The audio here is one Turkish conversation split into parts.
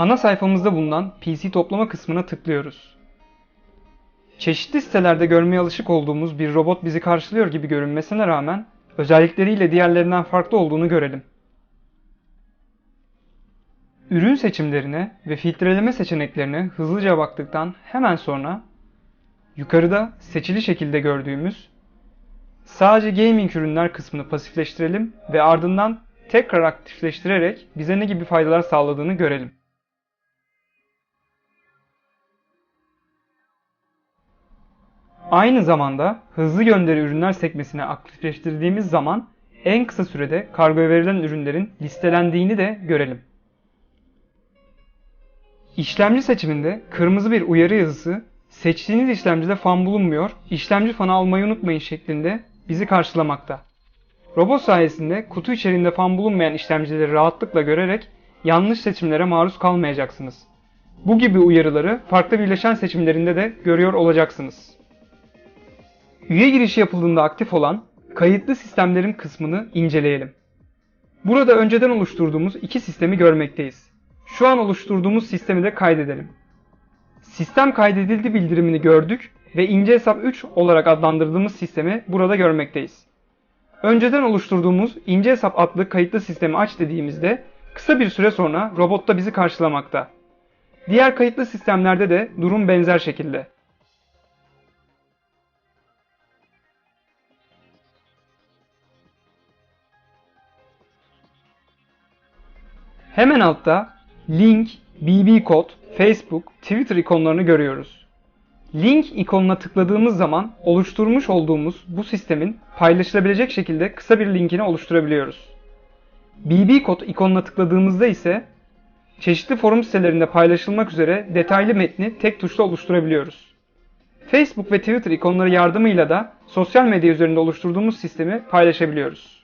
Ana sayfamızda bulunan PC toplama kısmına tıklıyoruz. Çeşitli sitelerde görmeye alışık olduğumuz bir robot bizi karşılıyor gibi görünmesine rağmen özellikleriyle diğerlerinden farklı olduğunu görelim. Ürün seçimlerine ve filtreleme seçeneklerine hızlıca baktıktan hemen sonra yukarıda seçili şekilde gördüğümüz sadece gaming ürünler kısmını pasifleştirelim ve ardından tekrar aktifleştirerek bize ne gibi faydalar sağladığını görelim. Aynı zamanda hızlı gönderi ürünler sekmesini aktifleştirdiğimiz zaman en kısa sürede kargoya verilen ürünlerin listelendiğini de görelim. İşlemci seçiminde kırmızı bir uyarı yazısı seçtiğiniz işlemcide fan bulunmuyor, işlemci fanı almayı unutmayın şeklinde bizi karşılamakta. Robot sayesinde kutu içerisinde fan bulunmayan işlemcileri rahatlıkla görerek yanlış seçimlere maruz kalmayacaksınız. Bu gibi uyarıları farklı birleşen seçimlerinde de görüyor olacaksınız. Üye girişi yapıldığında aktif olan kayıtlı sistemlerin kısmını inceleyelim. Burada önceden oluşturduğumuz iki sistemi görmekteyiz. Şu an oluşturduğumuz sistemi de kaydedelim. Sistem kaydedildi bildirimini gördük ve ince hesap 3 olarak adlandırdığımız sistemi burada görmekteyiz. Önceden oluşturduğumuz ince hesap adlı kayıtlı sistemi aç dediğimizde kısa bir süre sonra robotta bizi karşılamakta. Diğer kayıtlı sistemlerde de durum benzer şekilde. Hemen altta link, BB kod, Facebook, Twitter ikonlarını görüyoruz. Link ikonuna tıkladığımız zaman oluşturmuş olduğumuz bu sistemin paylaşılabilecek şekilde kısa bir linkini oluşturabiliyoruz. BB kod ikonuna tıkladığımızda ise çeşitli forum sitelerinde paylaşılmak üzere detaylı metni tek tuşla oluşturabiliyoruz. Facebook ve Twitter ikonları yardımıyla da sosyal medya üzerinde oluşturduğumuz sistemi paylaşabiliyoruz.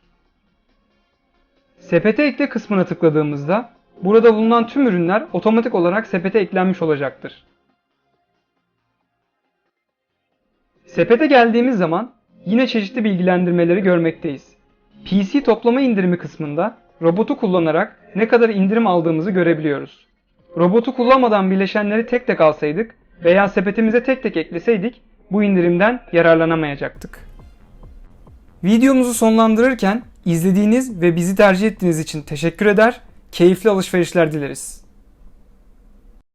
Sepete ekle kısmına tıkladığımızda burada bulunan tüm ürünler otomatik olarak sepete eklenmiş olacaktır. Sepete geldiğimiz zaman yine çeşitli bilgilendirmeleri görmekteyiz. PC toplama indirimi kısmında robotu kullanarak ne kadar indirim aldığımızı görebiliyoruz. Robotu kullanmadan bileşenleri tek tek alsaydık veya sepetimize tek tek ekleseydik bu indirimden yararlanamayacaktık. Videomuzu sonlandırırken izlediğiniz ve bizi tercih ettiğiniz için teşekkür eder, keyifli alışverişler dileriz.